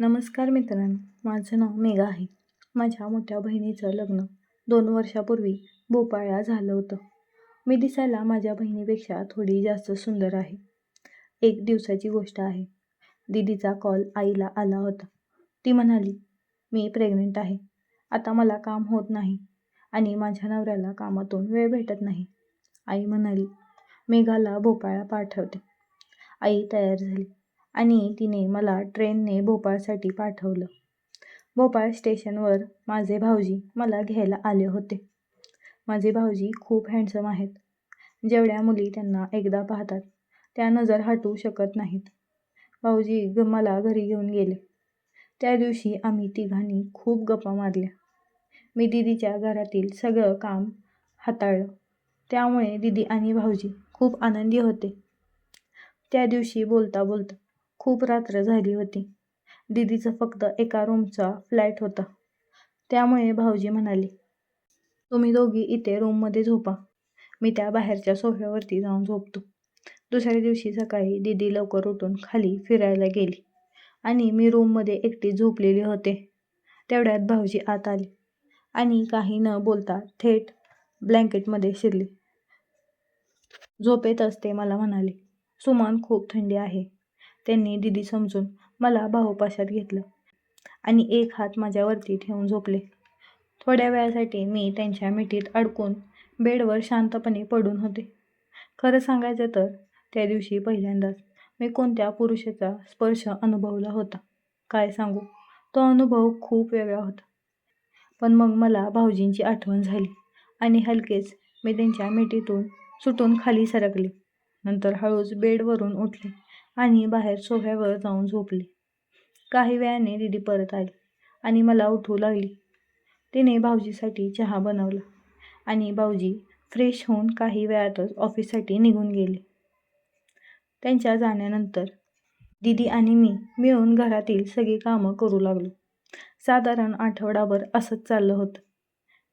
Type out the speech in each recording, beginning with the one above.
नमस्कार मित्रांनो माझं नाव मेघा आहे. माझ्या मोठ्या बहिणीचं लग्न दोन वर्षापूर्वी भोपाळला झालं होतं. मी दिसायला माझ्या बहिणीपेक्षा थोडी जास्त सुंदर आहे. एक दिवसाची गोष्ट आहे. दीदीचा कॉल आईला आला होता. ती म्हणाली मी प्रेग्नेंट आहे. आता मला काम होत नाही आणि माझ्या नवऱ्याला कामातून वेळ भेटत नाही. आई म्हणाली मेघाला भोपाळला पाठवते. आई तयार झाली. आणि तिने मला ट्रेनने भोपाळसाठी पाठवलं. भोपाळ स्टेशनवर माझे भाऊजी मला घ्यायला आले होते. माझे भाऊजी खूप हँडसम आहेत. जेवढ्या मुली त्यांना एकदा पाहतात त्या नजर हटवू शकत नाहीत. भाऊजी ग मला घरी घेऊन गेले. त्या दिवशी आम्ही तिघांनी खूप गप्पा मारल्या. मी दीदीच्या घरातील सगळं काम हाताळलं. त्यामुळे दीदी आणि भाऊजी खूप आनंदी होते. त्या दिवशी बोलता बोलता खूप रात्र झाली होती. दिदीचं फक्त एका रूमचा फ्लॅट होता. त्यामुळे भाऊजी म्हणाले तुम्ही दोघी इथे रूममध्ये झोपा. मी त्या बाहेरच्या सोफ्यावरती जाऊन झोपतो. दुसऱ्या दिवशी सकाळी दीदी लवकर उठून खाली फिरायला गेली आणि मी रूममध्ये एकटी झोपलेली होते. तेवढ्यात भाऊजी आत आले आणि काही न बोलता थेट ब्लँकेटमध्ये शिरले. झोपेतच ते मला म्हणाले. सुमान खूप थंडी आहे. त्यांनी दिदी समजून मला भाऊपाशात घेतलं आणि एक हात माझ्यावरती ठेवून झोपले. थोड्या वेळासाठी मी त्यांच्या मिठीत अडकून बेडवर शांतपणे पडून होते. खरं सांगायचं तर त्या दिवशी पहिल्यांदाच मी कोणत्या पुरुषाचा स्पर्श अनुभवला होता? काय सांगू? तो अनुभव खूप वेगळा होता. पण मग मला भाऊजींची आठवण झाली आणि हलकेच मी त्यांच्या मिठीतून सुटून खाली सरकले. नंतर हळूच बेडवरून उठले. आणि बाहेर सोफ्यावर जाऊन झोपले. काही वेळाने दीदी परत आली आणि मला उठवू लागली. तिने भाऊजीसाठी चहा बनवला आणि भाऊजी फ्रेश होऊन काही वेळातच ऑफिससाठी निघून गेले. त्यांच्या जाण्यानंतर दीदी आणि मी मिळून घरातील सगळी कामं करू लागलो. साधारण आठवडाभर असंच चाललं होतं.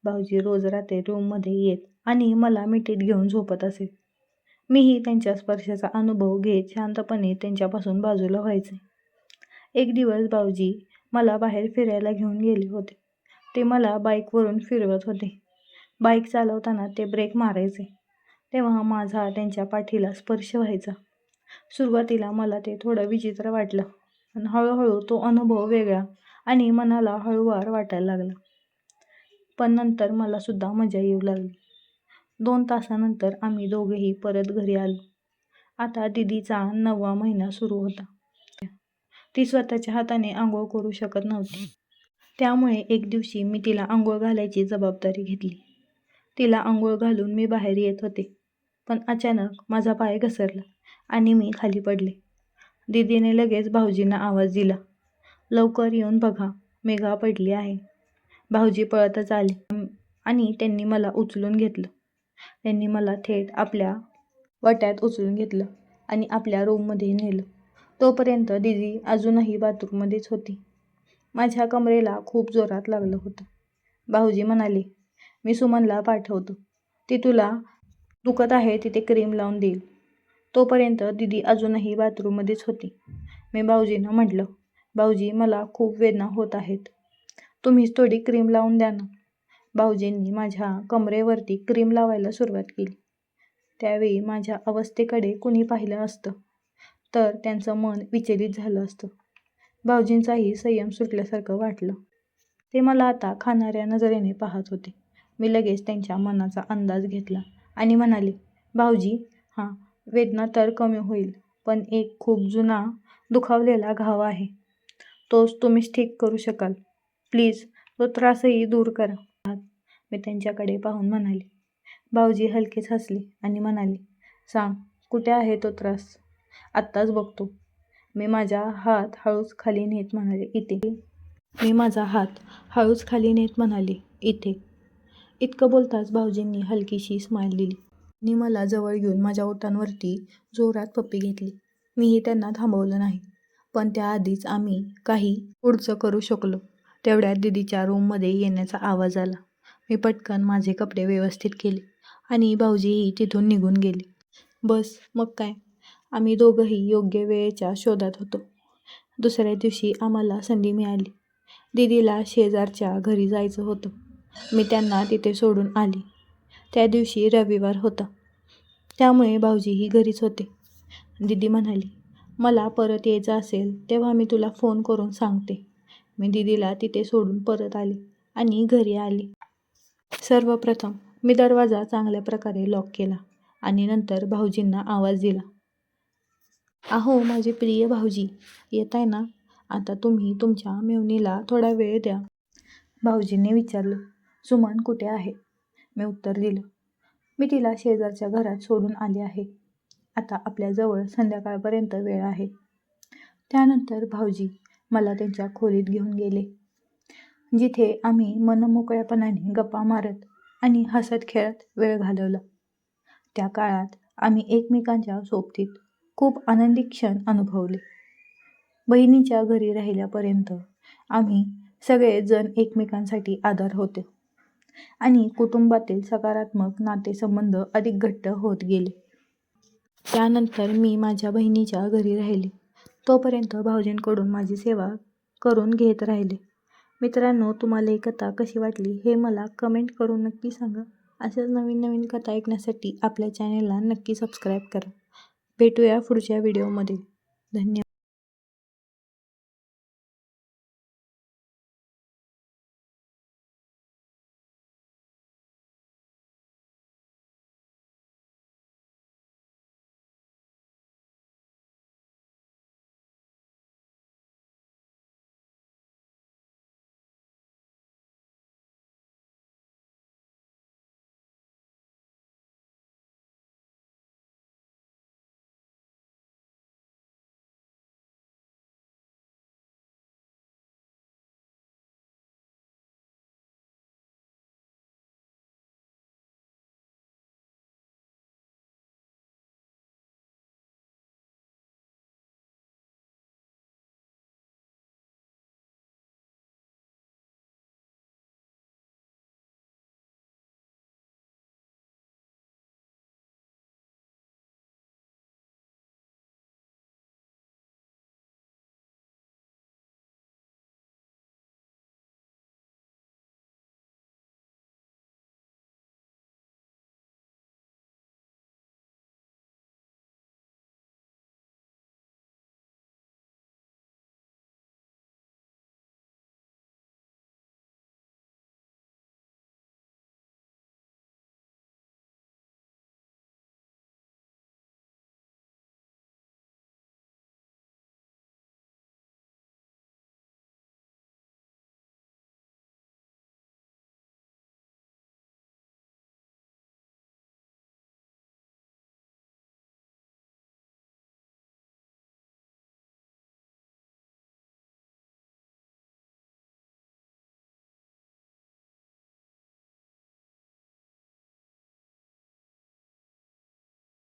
भाऊजी रोज रात्री रूममध्ये येत आणि मला मिठीत घेऊन झोपत असेल मीही त्यांच्या स्पर्शाचा अनुभव घेत शांतपणे त्यांच्यापासून बाजूला व्हायचे. एक दिवस भाऊजी मला बाहेर फिरायला घेऊन गेले होते. ते मला बाईकवरून फिरवत होते. बाईक चालवताना ते ब्रेक मारायचे. तेव्हा माझा त्यांच्या पाठीला स्पर्श व्हायचा. सुरुवातीला मला ते थोडं विचित्र वाटलं. पण हळूहळू तो अनुभव वेगळा आणि मनाला हळूवार वाटायला लागला. पण नंतर मला सुद्धा मजा येऊ लागली. दोन तासानंतर आम्ही दोघेही परत घरी आलो. आता दिदीचा नववा महिना सुरू होता. ती स्वतःच्या हाताने आंघोळ करू शकत नव्हती. त्यामुळे एक दिवशी मी तिला आंघोळ घालायची जबाबदारी घेतली. तिला आंघोळ घालून मी बाहेर येत होते. पण अचानक माझा पाय घसरला आणि मी खाली पडले. दिदीने लगेच भाऊजींना आवाज दिला. लवकर येऊन बघा मेघा पडली आहे. भाऊजी पळतच आले. आणि त्यांनी मला उचलून घेतलं. त्यांनी मला थेट आपल्या वट्यात उचलून घेतलं आणि आपल्या रूममध्ये नेलं. तोपर्यंत दिदी अजूनही बाथरूममध्येच होती. माझ्या कमरेला खूप जोरात लागलं होतं. भाऊजी म्हणाले मी सुमनला पाठवतो. ती तुला दुखत आहे तिथे क्रीम लावून देईल. तोपर्यंत दिदी अजूनही बाथरूममध्येच होती. मी भाऊजींना म्हटलं भाऊजी मला खूप वेदना होत आहेत. तुम्हीच थोडी क्रीम लावून द्या ना. भाऊजींनी माझ्या कमरेवरती क्रीम लावायला सुरुवात केली. त्यावेळी माझ्या अवस्थेकडे कुणी पाहिलं असतं तर त्यांचं मन विचलित झालं असतं. भाऊजींचाही संयम सुटल्यासारखं वाटलं. ते मला आता खाणाऱ्या नजरेने पाहत होते. मी लगेच त्यांच्या मनाचा अंदाज घेतला आणि म्हणाले भाऊजी हां वेदना तर कमी होईल पण एक खूप जुना दुखावलेला घाव आहे. तोच तुम्हीच ठीक करू शकाल. प्लीज तो त्रासही दूर करा. मी त्यांच्याकडे पाहून म्हणाले. भाऊजी हलकेच हसले आणि म्हणाले सांग कुठे आहे तो त्रास? आत्ताच बघतो. मी माझा हात हळूच खाली नेत म्हणाले इथे. मी माझा हात हळूच खाली नेत म्हणाले इथे. इतकं बोलताच भाऊजींनी हलकीशी स्माईल दिली. आणि मला जवळ घेऊन माझ्या ओठांवरती जोरात पप्पी घेतली. मीही त्यांना थांबवलं नाही. पण त्याआधीच आम्ही काही पुढचं करू शकलो तेवढ्यात दिदीच्या रूममध्ये येण्याचा आवाज आला. मी पटकन माझे कपडे व्यवस्थित केले आणि भाऊजीही तिथून निघून गेले. बस मग काय? आम्ही दोघंही योग्य वेळेच्या शोधात होतो. दुसऱ्या दिवशी आम्हाला संधी मिळाली. दीदीला शेजारच्या घरी जायचं होतं. मी त्यांना तिथे सोडून आली. त्या दिवशी रविवार होता. त्यामुळे भाऊजीही घरीच होते. दीदी म्हणाली मला परत यायचं असेल तेव्हा मी तुला फोन करून सांगते. मी दिदीला तिथे सोडून परत आले आणि घरी आले. सर्वप्रथम मी दरवाजा चांगल्या प्रकारे लॉक केला आणि नंतर भाऊजींना आवाज दिला. अहो माझे प्रिय भाऊजी येत आहे ना? आता तुम्ही तुमच्या मेवणीला थोडा वेळ द्या. भाऊजींनी विचारलं सुमन कुठे आहे? मी उत्तर दिलं मी तिला शेजारच्या घरात सोडून आले आहे. आता आपल्याजवळ संध्याकाळपर्यंत वेळ आहे. त्यानंतर भाऊजी मला त्यांच्या खोलीत घेऊन गेले. जिथे आम्ही मनमोकळ्यापणाने गप्पा मारत आणि हसत खेळत वेळ घालवला. त्या काळात आम्ही एकमेकांच्या सोबतीत खूप आनंदी क्षण अनुभवले. बहिणीच्या घरी राहिल्यापर्यंत आम्ही सगळेजण एकमेकांसाठी आधार होते आणि कुटुंबातील सकारात्मक नातेसंबंध अधिक घट्ट होत गेले. त्यानंतर मी माझ्या बहिणीच्या घरी राहिले. तोपर्यंत भाऊजींकडून माझी सेवा करून घेत राहिले. मित्रांनो तुम्हाला ही कथा कशी वाटली हे मला कमेंट करून नक्की सांगा. अशाच नवीन नवीन कथा ऐकण्यासाठी आपल्या चॅनेलला नक्की सबस्क्राईब करा. भेटूया पुढच्या व्हिडिओमध्ये धन्यवाद.